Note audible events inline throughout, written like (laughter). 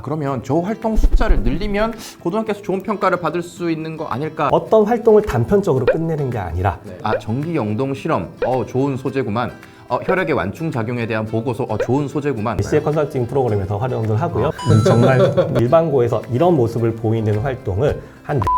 그러면 저 활동 숫자를 늘리면 고등학교에서 좋은 평가를 받을 수 있는 거 아닐까? 어떤 활동을 단편적으로 끝내는 게 아니라 아 전기 영동 실험, 어 좋은 소재구만. 어 혈액의 완충 작용에 대한 보고서, 어 좋은 소재구만. CA 컨설팅 프로그램에서 활용을 하고요. 정말 일반고에서 이런 모습을 보이는 활동을 한 (laughs)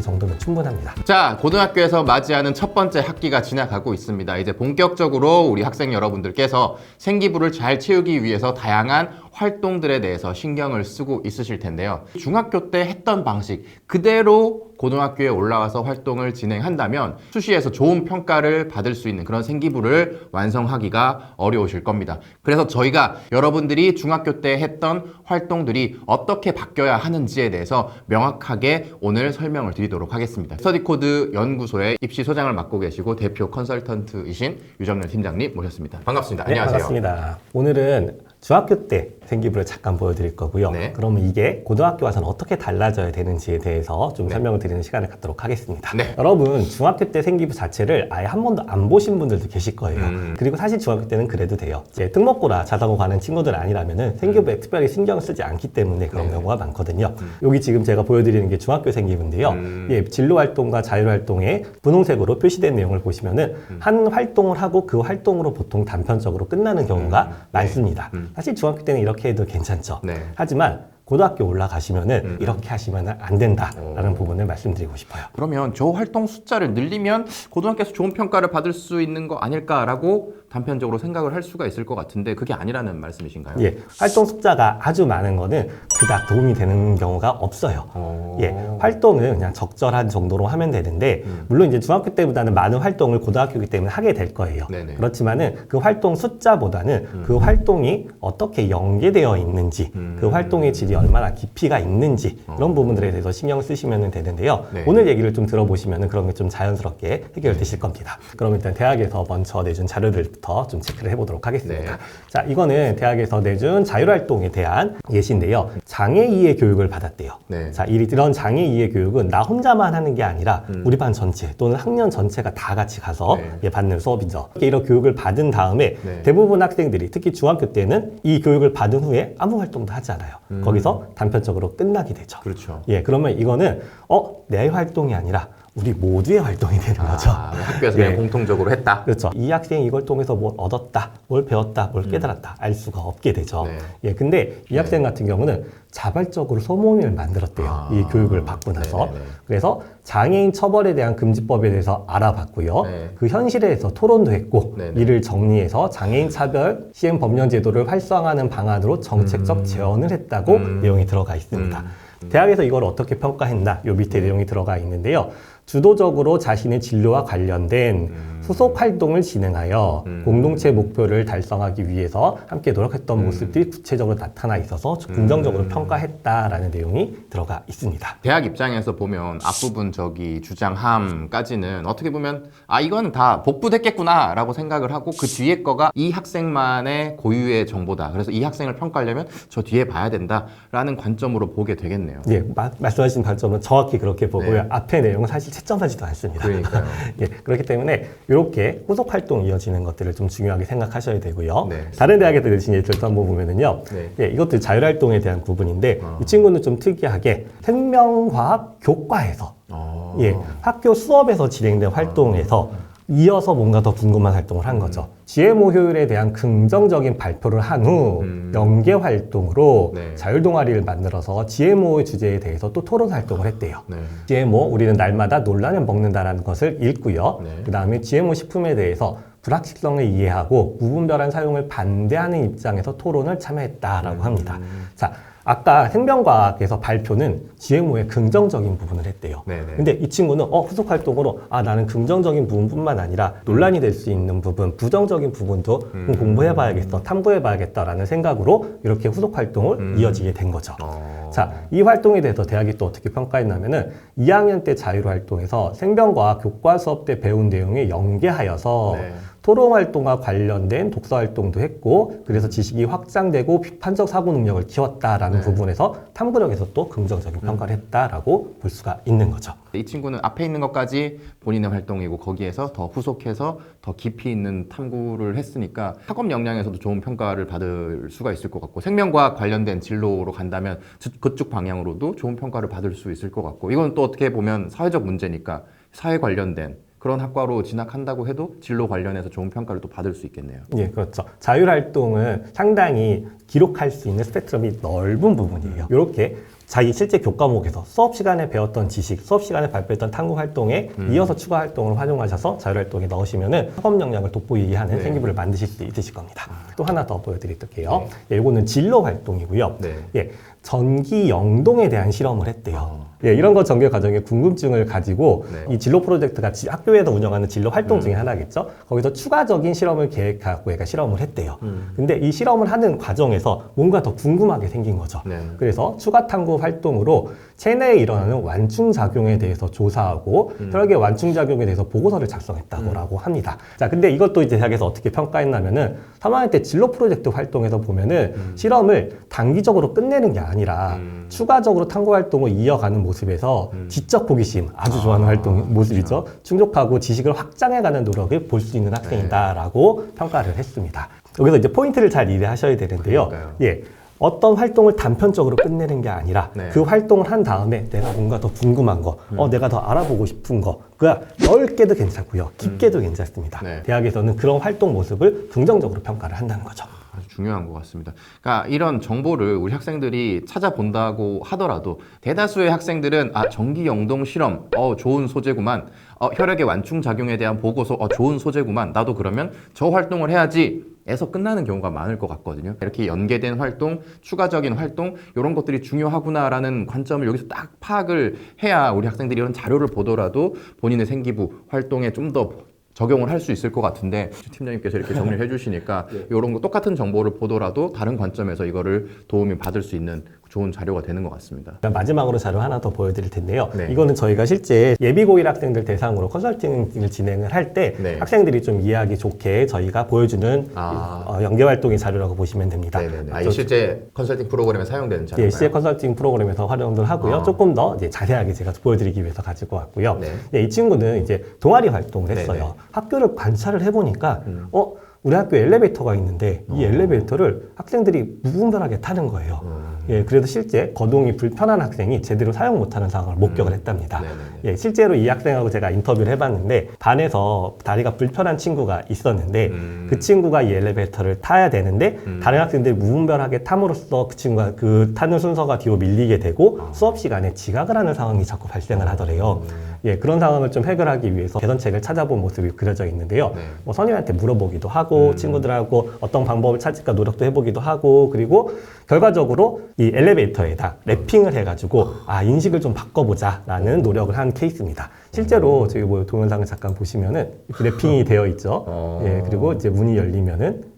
정도면 충분합니다. 자, 고등학교에서 맞이하는 첫 번째 학기가 지나가고 있습니다. 이제 본격적으로 우리 학생 여러분들께서 생기부를 잘 채우기 위해서 다양한 활동들에 대해서 신경을 쓰고 있으실 텐데요. 중학교 때 했던 방식 그대로 고등학교에 올라와서 활동을 진행한다면 수시에서 좋은 평가를 받을 수 있는 그런 생기부를 완성하기가 어려우실 겁니다. 그래서 저희가 여러분들이 중학교 때 했던 활동들이 어떻게 바뀌어야 하는지에 대해서 명확하게 오늘 설명을 드리도록 하겠습니다. 스터디코드 연구소의 입시 소장을 맡고 계시고 대표 컨설턴트이신 유정렬 팀장님 모셨습니다. 반갑습니다. 네, 안녕하세요. 반갑습니다. 오늘은 중학교 때 생기부를 잠깐 보여드릴 거고요. 네. 그러면 이게 고등학교 와서는 어떻게 달라져야 되는지에 대해서 좀 설명을 드리는 시간을 갖도록 하겠습니다. 네. 여러분 중학교 때 생기부 자체를 아예 한 번도 안 보신 분들도 계실 거예요. 음. 그리고 사실 중학교 때는 그래도 돼요. 이제 특목고라 자사고 가는 친구들 아니라면은 생기부에 특별히 신경 쓰지 않기 때문에 그런 음. 네. 경우가 많거든요. 여기 지금 제가 보여드리는 게 중학교 생기부인데요. 음. 예, 진로 활동과 자율 활동에 분홍색으로 표시된 내용을 보시면은 음. 한 활동을 하고 그 활동으로 보통 단편적으로 끝나는 경우가 많습니다. 음. 사실 중학교 때는 이렇게 해도 괜찮죠. 네. 하지만 고등학교 올라가시면은 음. 이렇게 하시면 안 된다라는 오. 부분을 말씀드리고 싶어요. 그러면 저 활동 숫자를 늘리면 고등학교에서 좋은 평가를 받을 수 있는 거 아닐까라고 단편적으로 생각을 할 수가 있을 것 같은데 그게 아니라는 말씀이신가요? 예, 활동 숫자가 아주 많은 거는 그닥 도움이 되는 경우가 없어요. 어... 예, 활동은 그냥 적절한 정도로 하면 되는데 음. 물론 이제 중학교 때보다는 많은 활동을 고등학교이기 때문에 하게 될 거예요. 네네. 그렇지만은 그 활동 숫자보다는 그 활동이 어떻게 연계되어 있는지, 음. 그 활동의 질이 얼마나 깊이가 있는지 그런 부분들에 대해서 신경 쓰시면 되는데요. 어. 네. 오늘 얘기를 좀 들어보시면 그런 게 좀 자연스럽게 해결되실 겁니다. 그럼 일단 대학에서 먼저 내준 자료들부터 좀 체크를 해보도록 하겠습니다. 네. 자, 이거는 대학에서 내준 자율활동에 대한 예시인데요. 장애 이해 교육을 받았대요. 네. 자, 이- 이런 장애 이해 교육은 나 혼자만 하는 게 아니라 음. 우리 반 전체 또는 학년 전체가 다 같이 가서 네. 예, 받는 수업이죠. 이렇게 이런 교육을 받은 다음에 네. 대부분 학생들이 특히 중학교 때는 이 교육을 받은 후에 아무 활동도 하지 않아요. 음. 거기서 단편적으로 끝나게 되죠. 그렇죠. 예, 그러면 이거는 어, 내 활동이 아니라 우리 모두의 활동이 되는 거죠. 아, 학교에서 그냥 예. 공통적으로 했다. 그렇죠. 이 학생이 이걸 통해서 뭘 얻었다, 뭘 배웠다, 뭘 깨달았다 알 수가 없게 되죠. 음. 네. 예, 근데 이 네. 학생 같은 경우는 자발적으로 소모임을 만들었대요. 아. 이 교육을 받고 나서. 네네네. 그래서 장애인 처벌에 대한 금지법에 대해서 알아봤고요. 네. 그 현실에서 토론도 했고 네네. 이를 정리해서 장애인 차별 시행 법령 제도를 활성화하는 방안으로 정책적 음. 제언을 했다고 음. 내용이 들어가 있습니다. 음. 대학에서 이걸 어떻게 평가했나? 요 밑에 내용이 들어가 있는데요. 주도적으로 자신의 진로와 관련된 음. 소속 활동을 진행하여 음. 공동체 목표를 달성하기 위해서 함께 노력했던 음. 모습들이 구체적으로 나타나 있어서 긍정적으로 음. 평가했다라는 내용이 들어가 있습니다. 대학 입장에서 보면 앞부분 저기 주장함까지는 어떻게 보면 아 이건 다 복붙했겠구나라고 생각을 하고 그 뒤에 거가 이 학생만의 고유의 정보다. 그래서 이 학생을 평가하려면 저 뒤에 봐야 된다라는 관점으로 보게 되겠네요. 예, 마- 말씀하신 관점은 정확히 그렇게 보고요. 네. 앞에 내용은 사실 채점하지도 않습니다. 그러니까요. (laughs) 예, 그렇기 때문에 이렇게 후속 활동 이어지는 것들을 좀 중요하게 생각하셔야 되고요. 네. 다른 대학에서 내신 예들도 한번 보면은요. 네. 예, 이것도 자율활동에 대한 부분인데 어. 이 친구는 좀 특이하게 생명과학 교과에서 어. 예, 학교 수업에서 진행된 활동에서 이어서 뭔가 더 궁금한 활동을 한 거죠. GMO 효율에 대한 긍정적인 발표를 한 후 음. 연계 활동으로 네. 자율 동아리를 만들어서 GMO의 주제에 대해서 또 토론 활동을 했대요. 네. GMO 우리는 날마다 논란을 먹는다라는 것을 읽고요. 네. 그 다음에 GMO 식품에 대해서 불확실성을 이해하고 무분별한 사용을 반대하는 입장에서 토론을 참여했다라고 합니다. 음. 자, 아까 생명과학에서 발표는 GMO의 긍정적인 부분을 했대요. 네네. 근데 이 친구는 어, 후속 활동으로 아 나는 긍정적인 부분뿐만 아니라 논란이 될 수 있는 부분, 부정적인 부분도 좀 음. 공부해봐야겠어, 탐구해봐야겠다라는 생각으로 이렇게 후속 활동을 음. 이어지게 된 거죠. 어. 자, 이 활동에 대해서 대학이 또 어떻게 평가했냐면은 2학년 때 자율 활동에서 생명과학 교과 수업 때 배운 내용에 연계하여서 네. 토론 활동과 관련된 독서 활동도 했고 그래서 지식이 확장되고 비판적 사고 능력을 키웠다라는 네. 부분에서 탐구력에서 또 긍정적인 평가를 했다라고 볼 수가 있는 거죠. 이 친구는 앞에 있는 것까지 본인의 활동이고 거기에서 더 후속해서 더 깊이 있는 탐구를 했으니까 학업 역량에서도 좋은 평가를 받을 수가 있을 것 같고 생명과 관련된 진로로 간다면 저- 그쪽 방향으로도 좋은 평가를 받을 수 있을 것 같고 이건 또 어떻게 보면 사회적 문제니까 사회 관련된 그런 학과로 진학한다고 해도 진로 관련해서 좋은 평가를 또 받을 수 있겠네요. 예, 그렇죠. 자율활동은 상당히 기록할 수 있는 스펙트럼이 넓은 부분이에요. 이렇게 자기 실제 교과목에서 수업 시간에 배웠던 지식, 수업 시간에 발표했던 탐구 활동에 이어서 추가 활동을 활용하셔서 자율 활동에 넣으시면은 학업 역량을 돋보이게 하는 네. 생기부를 만드실 수 있으실 겁니다. 또 하나 더 보여드릴게요. 예, 이거는 진로 활동이고요. 네. 예, 전기 영동에 대한 실험을 했대요. 어. 예, 이런 거 전교 과정에 궁금증을 가지고 네. 이 진로 프로젝트가 지- 학교에서 운영하는 진로 활동 중에 하나겠죠. 거기서 추가적인 실험을 계획하고 얘가 실험을 했대요. 음. 근데 이 실험을 하는 과정에서 뭔가 더 궁금하게 생긴 거죠. 네. 그래서 추가 탐구 활동으로 체내에 일어나는 완충 작용에 대해서 조사하고 혈액의 완충 작용에 대해서 보고서를 작성했다고 합니다. 자, 근데 이것도 이제 대학에서 어떻게 평가했냐면은 3학년 때 진로 프로젝트 활동에서 보면은 실험을 단기적으로 끝내는 게 아니라 음. 추가적으로 탐구 활동을 이어가는 모습에서 지적 호기심 아주 좋아하는 아, 활동 모습이죠. 충족하고 지식을 확장해가는 노력을 볼 수 있는 학생이다라고 평가를 했습니다. 여기서 이제 포인트를 잘 이해하셔야 되는데요. 그러니까요. 예. 어떤 활동을 단편적으로 끝내는 게 아니라 네. 그 활동을 한 다음에 내가 뭔가 더 궁금한 거, 음. 어, 내가 더 알아보고 싶은 거, 그가 넓게도 괜찮고요, 깊게도 괜찮습니다. 네. 대학에서는 그런 활동 모습을 긍정적으로 평가를 한다는 거죠. 아주 중요한 것 같습니다. 그러니까 이런 정보를 우리 학생들이 찾아본다고 하더라도 대다수의 학생들은 아 전기 영동 실험 어 좋은 소재구만 어 혈액의 완충 작용에 대한 보고서 어 좋은 소재구만 나도 그러면 저 활동을 해야지 에서 끝나는 경우가 많을 것 같거든요. 이렇게 연계된 활동, 추가적인 활동 이런 것들이 중요하구나라는 관점을 여기서 딱 파악을 해야 우리 학생들이 이런 자료를 보더라도 본인의 생기부 활동에 좀더 적용을 할 수 있을 것 같은데 팀장님께서 이렇게 정리를 (laughs) 해주시니까 이런 거 똑같은 정보를 보더라도 다른 관점에서 이거를 도움이 받을 수 있는 좋은 자료가 되는 것 같습니다. 마지막으로 자료 하나 더 보여드릴 텐데요. 네. 이거는 저희가 실제 예비고일 학생들 대상으로 컨설팅을 진행을 할때 네. 학생들이 좀 이해하기 좋게 저희가 보여주는 아. 어, 연계 활동의 자료라고 보시면 됩니다. 네네네. 아, 저- 이 실제 컨설팅 프로그램에 사용되는 예, 자료인가요? CA 컨설팅 프로그램에서 활용을 하고요. 아. 조금 더 이제 자세하게 제가 보여드리기 위해서 가지고 왔고요. 네. 예, 이 친구는 이제 동아리 활동을 했어요. 학교를 관찰을 해보니까, 음. 어, 우리 학교 엘리베이터가 있는데 이 어. 엘리베이터를 학생들이 무분별하게 타는 거예요. 음. 예, 그래도 실제 거동이 불편한 학생이 제대로 사용 못하는 상황을 목격을 했답니다. 음. 네네네. 예, 실제로 이 학생하고 제가 인터뷰를 해봤는데 반에서 다리가 불편한 친구가 있었는데 음. 그 친구가 이 엘리베이터를 타야 되는데 음. 다른 학생들이 무분별하게 탐으로써 그 친구가 그 타는 순서가 뒤로 밀리게 되고 아. 수업 시간에 지각을 하는 상황이 자꾸 발생을 하더래요. 음. 예, 그런 상황을 좀 해결하기 위해서 개선책을 찾아본 모습이 그려져 있는데요. 네. 뭐 선생님한테 물어보기도 하고 음. 친구들하고 어떤 방법을 찾을까 노력도 해보기도 하고 그리고 결과적으로 이 엘리베이터에다 랩핑을 해가지고 아 인식을 좀 바꿔보자라는 노력을 한 케이스입니다. 실제로 저희 뭐 동영상을 잠깐 보시면은 이렇게 랩핑이 (laughs) 되어 있죠. 어. 예, 그리고 이제 문이 열리면은 이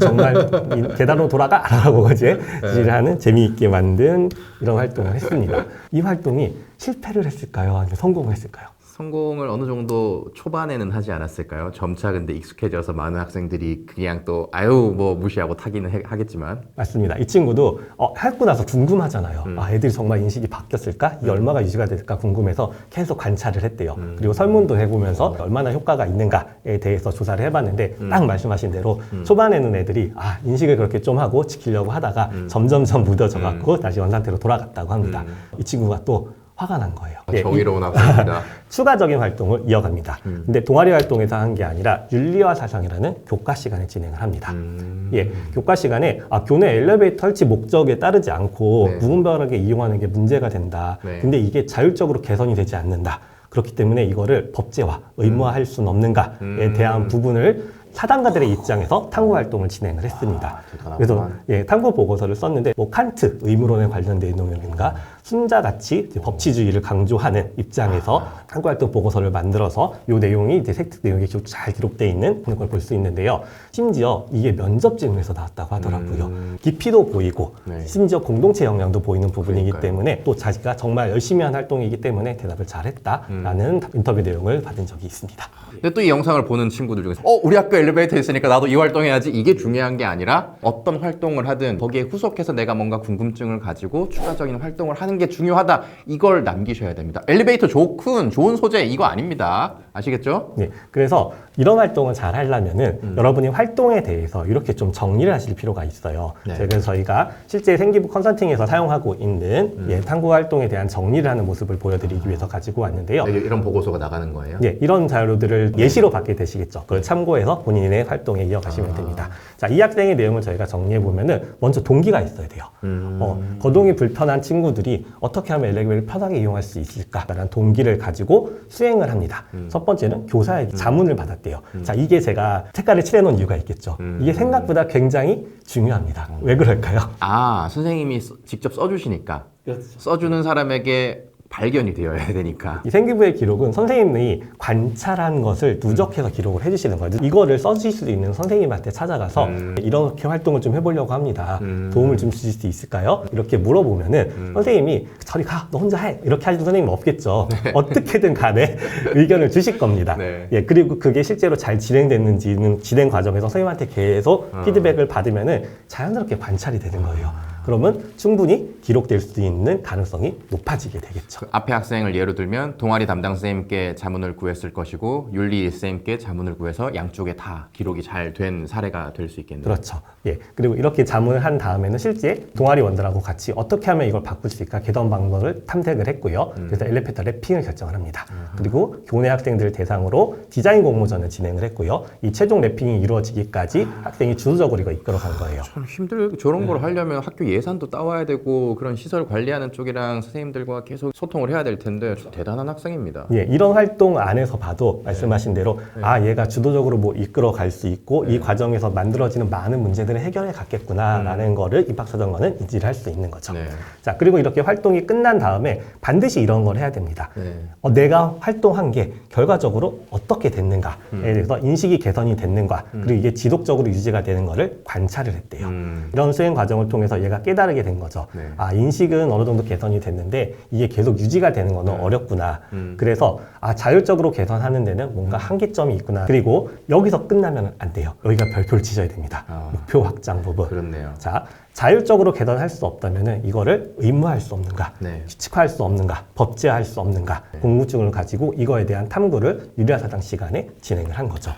정말 이 계단으로 돌아가라고 이제 지시를 하는 재미있게 만든 이런 활동을 했습니다. 이 활동이 실패를 했을까요? 아니면 성공을 했을까요? 성공을 어느 정도 초반에는 하지 않았을까요? 점차 근데 익숙해져서 많은 학생들이 그냥 또 아유 뭐 무시하고 타기는 해- 하겠지만 맞습니다. 이 친구도 어, 하고 나서 궁금하잖아요. 음. 아, 애들이 정말 인식이 바뀌었을까? 이게 얼마가 유지가 될까 궁금해서 계속 관찰을 했대요. 음. 그리고 설문도 해보면서 얼마나 효과가 있는가에 대해서 조사를 해봤는데 딱 말씀하신 대로 초반에는 애들이 아, 인식을 그렇게 좀 하고 지키려고 하다가 점점점 무뎌져 갖고 다시 원상태로 돌아갔다고 합니다. 음. 이 친구가 또 화가 난 거예요. 예, 이- 정의로운 학생입니다. 추가적인 활동을 이어갑니다. 음. 근데 동아리 활동에서 한 게 아니라 윤리와 사상이라는 교과 시간에 진행을 합니다. 음. 예, 교과 시간에 아, 교내 엘리베이터 설치 목적에 따르지 않고 네. 무분별하게 이용하는 게 문제가 된다. 네. 근데 이게 자율적으로 개선이 되지 않는다. 그렇기 때문에 이거를 법제화, 의무화할 수는 없는가에 음. 대한 부분을 사단가들의 입장에서 탐구 활동을 진행을 했습니다. 아. 그래서 예, 탐구 보고서를 썼는데 뭐 칸트 의무론에 관련된 내용이라든가 순자같이 법치주의를 강조하는 입장에서 탐구 활동 보고서를 만들어서 이 내용이 이제 섹트 내용이 잘 기록되어 있는 그런 걸 볼 수 있는데요. 심지어 이게 면접 질문에서 나왔다고 하더라고요. 깊이도 보이고 네. 심지어 공동체 영향도 보이는 부분이기 그러니까요. 때문에 또 자기가 정말 열심히 한 활동이기 때문에 대답을 잘했다라는 인터뷰 내용을 받은 적이 있습니다. 근데 또 이 영상을 보는 친구들 중에서 어 우리 학교 엘리베이터 있으니까 나도 이 활동해야지 이게 중요한 게 아니라 어떤 활동을 하든 거기에 후속해서 내가 뭔가 궁금증을 가지고 추가적인 활동을 하는 게 중요하다. 이걸 남기셔야 됩니다. 엘리베이터 좋군 좋은 소재 이거 아닙니다 아시겠죠? 네, 그래서 이런 활동을 잘 하려면은 음. 여러분이 활동에 대해서 이렇게 좀 정리를 하실 필요가 있어요. 네. 그래서 저희가 실제 생기부 컨설팅에서 사용하고 있는 음. 예, 탐구 활동에 대한 정리를 하는 모습을 보여드리기 위해서 가지고 왔는데요. 네, 이런 보고서가 나가는 거예요? 예, 이런 자료들을 예시로 받게 되시겠죠. 그걸 참고해서 본인의 활동에 이어가시면 아. 됩니다. 자, 이 학생의 내용을 저희가 정리해 보면은 먼저 동기가 있어야 돼요. 음. 어, 거동이 불편한 친구들이 어떻게 하면 엘리베이터를 편하게 이용할 수 있을까라는 동기를 가지고 수행을 합니다. 음. 첫 번째는 교사에게 자문을 받았대요. 자, 이게 제가 색깔을 칠해놓은 이유가 있겠죠. 음. 이게 생각보다 굉장히 중요합니다. 왜 그럴까요? 아 선생님이 써- 직접 써주시니까 그렇죠. 써주는 사람에게 발견이 되어야 되니까 이 생기부의 기록은 선생님이 관찰한 것을 누적해서 기록을 해주시는 거예요. 이거를 써주실 수 있는 선생님한테 찾아가서 음. 이렇게 활동을 좀 해보려고 합니다. 음. 도움을 좀 주실 수 있을까요? 이렇게 물어보면은 선생님이 저리 가, 너 혼자 해. 이렇게 하시는 선생님은 없겠죠. (laughs) 어떻게든 간에 (laughs) 의견을 주실 겁니다. 네. 예, 그리고 그게 실제로 잘 진행됐는지는 진행 과정에서 선생님한테 계속 어. 피드백을 받으면은 자연스럽게 관찰이 되는 거예요. 그러면 충분히 기록될 수 있는 가능성이 높아지게 되겠죠. 그 앞에 학생을 예로 들면 동아리 담당 선생님께 자문을 구했을 것이고 윤리 선생님께 자문을 구해서 양쪽에 다 기록이 잘 된 사례가 될 수 있겠네요. 그렇죠. 예. 그리고 이렇게 자문을 한 다음에는 실제 동아리 원들하고 같이 어떻게 하면 이걸 바꿀 수 있을까 개선 방법을 탐색을 했고요. 그래서 엘리베이터 랩핑을 결정을 합니다. 그리고 교내 학생들을 대상으로 디자인 공모전을 진행을 했고요. 이 최종 랩핑이 이루어지기까지 학생이 주도적으로 이거 이끌어간 거예요. 참 힘들 저런 걸 하려면 학교 예 산도 따와야 되고 그런 시설 관리하는 쪽이랑 선생님들과 계속 소통을 해야 될 텐데 좀 대단한 학생입니다. 예, 이런 활동 안에서 봐도 말씀하신 대로 아 얘가 주도적으로 뭐 이끌어 갈 수 있고 이 과정에서 만들어지는 많은 문제들을 해결해 갔겠구나라는 거를 입학사정관은 인지를 할 수 있는 거죠. 네. 자 그리고 이렇게 활동이 끝난 다음에 반드시 이런 걸 해야 됩니다. 네. 어, 내가 활동한 게 결과적으로 어떻게 됐는가에 음. 대해서 인식이 개선이 됐는가 그리고 이게 지속적으로 유지가 되는 거를 관찰을 했대요. 음. 이런 수행 과정을 통해서 얘가 깨달게 된 거죠. 네. 아 인식은 어느 정도 개선이 됐는데 이게 계속 유지가 되는 거는 어렵구나. 음. 그래서 아 자율적으로 개선하는 데는 뭔가 한계점이 있구나. 그리고 여기서 끝나면 안 돼요. 여기가 별표를 치셔야 됩니다. 아. 목표 확장 부분. 그렇네요. 자 자율적으로 개선할 수 없다면은 이거를 의무화할 수 없는가? 네. 규칙화할 수 없는가? 법제화할 수 없는가? 궁금증을 가지고 이거에 대한 탐구를 유리화사당 시간에 진행을 한 거죠.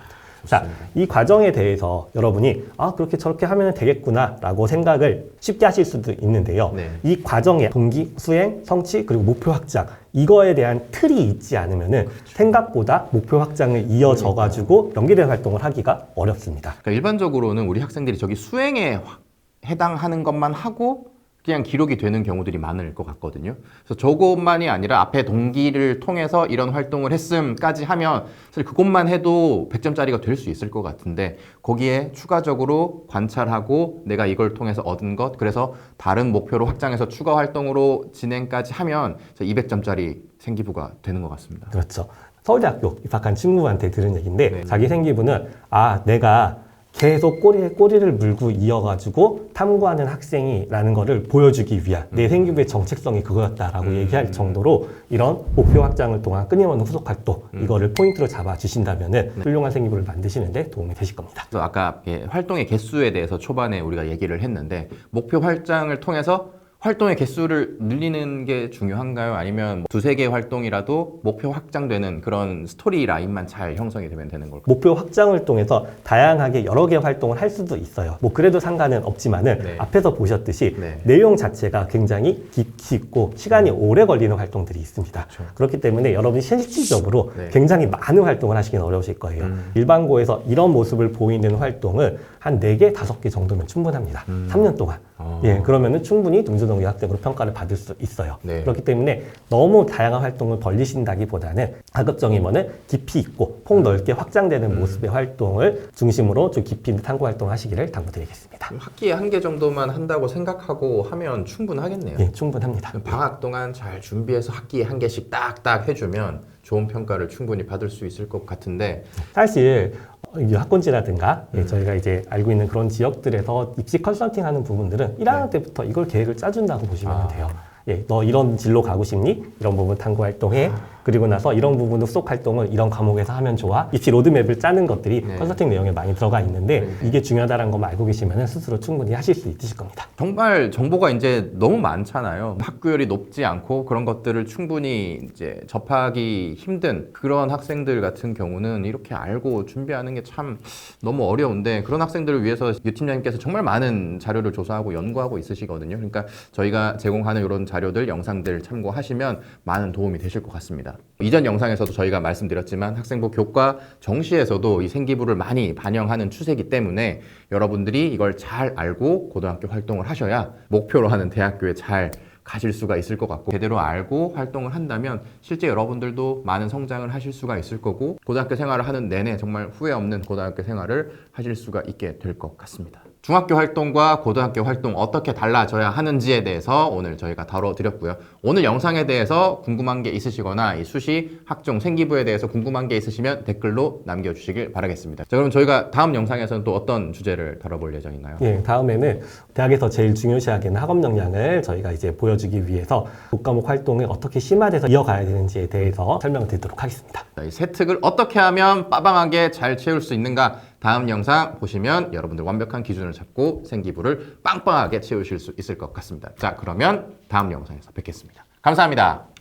자, 이 과정에 대해서 여러분이 아 그렇게 저렇게 하면 되겠구나라고 생각을 쉽게 하실 수도 있는데요. 네. 이 과정에 동기, 수행, 성취 그리고 목표 확장 이거에 대한 틀이 있지 않으면은 그렇죠. 생각보다 목표 확장을 이어져 가지고 연계된 활동을 하기가 어렵습니다. 그러니까 일반적으로는 우리 학생들이 저기 수행에 화- 해당하는 것만 하고 그냥 기록이 되는 경우들이 많을 것 같거든요. 그래서 저것만이 아니라 앞에 동기를 통해서 이런 활동을 했음까지 하면 사실 그것만 해도 100점짜리가 될 수 있을 것 같은데 거기에 추가적으로 관찰하고 내가 이걸 통해서 얻은 것 그래서 다른 목표로 확장해서 추가 활동으로 진행까지 하면 200점짜리 생기부가 되는 것 같습니다. 그렇죠. 서울대학교 입학한 친구한테 들은 얘기인데 네. 자기 생기부는 아 내가 계속 꼬리에 꼬리를 물고 이어가지고 탐구하는 학생이라는 거를 보여주기 위한 음. 내 생기부의 정책성이 그거였다라고 얘기할 정도로 이런 목표 확장을 통한 끊임없는 후속 활동 음. 이거를 포인트로 잡아 주신다면은 네. 훌륭한 생기부를 만드시는데 도움이 되실 겁니다. 그래서 아까 예, 활동의 개수에 대해서 초반에 우리가 얘기를 했는데 목표 활장을 통해서 활동의 개수를 늘리는 게 중요한가요? 아니면 뭐 두세 개 활동이라도 목표 확장되는 그런 스토리 라인만 잘 형성이 되면 되는 걸까요? 목표 확장을 통해서 다양하게 여러 개 활동을 할 수도 있어요. 뭐 그래도 상관은 없지만은 네. 앞에서 보셨듯이 네. 내용 자체가 굉장히 깊이 있고 시간이 오래 걸리는 활동들이 있습니다. 그렇죠. 그렇기 때문에 여러분이 실질적으로 네. 굉장히 많은 활동을 하시기는 어려우실 거예요. 음. 일반고에서 이런 모습을 보이는 활동은 한 4개, 5개 정도면 충분합니다. 음. 3년 동안. 어. 예, 그러면은 충분히 동서동 의학생으로 평가를 받을 수 있어요. 네. 그렇기 때문에 너무 다양한 활동을 벌리신다기보다는 가급적이면은 깊이 있고 폭 넓게 확장되는 음. 모습의 활동을 중심으로 좀 깊이 있는 탐구 활동을 하시기를 당부드리겠습니다. 학기에 한 개 정도만 한다고 생각하고 하면 충분하겠네요. 예, 충분합니다. 방학 동안 잘 준비해서 학기에 한 개씩 딱딱 해주면 좋은 평가를 충분히 받을 수 있을 것 같은데 사실 학군지라든가 예, 음. 저희가 이제 알고 있는 그런 지역들에서 입시 컨설팅 하는 부분들은 1학년 때부터 이걸 계획을 짜준다고 보시면 네. 아. 돼요. 예, 너 이런 진로 가고 싶니? 이런 부분 탐구 활동해. 아. 그리고 나서 이런 부분 속 활동을 이런 과목에서 하면 좋아. 입시 로드맵을 짜는 것들이 네. 컨설팅 내용에 많이 들어가 있는데 네. 이게 중요하다는 것만 알고 계시면 스스로 충분히 하실 수 있으실 겁니다. 정말 정보가 이제 너무 많잖아요. 학구열이 높지 않고 그런 것들을 충분히 이제 접하기 힘든 그런 학생들 같은 경우는 이렇게 알고 준비하는 게 참 너무 어려운데 그런 학생들을 위해서 유 팀장님께서 정말 많은 자료를 조사하고 연구하고 있으시거든요. 그러니까 저희가 제공하는 이런 자료들, 영상들 참고하시면 많은 도움이 되실 것 같습니다. 이전 영상에서도 저희가 말씀드렸지만 학생부 교과 정시에서도 이 생기부를 많이 반영하는 추세이기 때문에 여러분들이 이걸 잘 알고 고등학교 활동을 하셔야 목표로 하는 대학교에 잘 가실 수가 있을 것 같고 제대로 알고 활동을 한다면 실제 여러분들도 많은 성장을 하실 수가 있을 거고 고등학교 생활을 하는 내내 정말 후회 없는 고등학교 생활을 하실 수가 있게 될 것 같습니다. 중학교 활동과 고등학교 활동 어떻게 달라져야 하는지에 대해서 오늘 저희가 다뤄드렸고요. 오늘 영상에 대해서 궁금한 게 있으시거나 이 수시 학종 생기부에 대해서 궁금한 게 있으시면 댓글로 남겨주시길 바라겠습니다. 자, 그럼 저희가 다음 영상에서는 또 어떤 주제를 다뤄볼 예정인가요? 예, 다음에는 대학에서 제일 중요시하기는 학업 역량을 저희가 이제 보여주기 위해서 독과목 활동을 어떻게 심화돼서 이어가야 되는지에 대해서 설명을 드리도록 하겠습니다. 자, 이 세특을 어떻게 하면 빠방하게 잘 채울 수 있는가 다음 영상 보시면 여러분들 완벽한 기준을 잡고 생기부를 빵빵하게 채우실 수 있을 것 같습니다. 자, 그러면 다음 영상에서 뵙겠습니다. 감사합니다.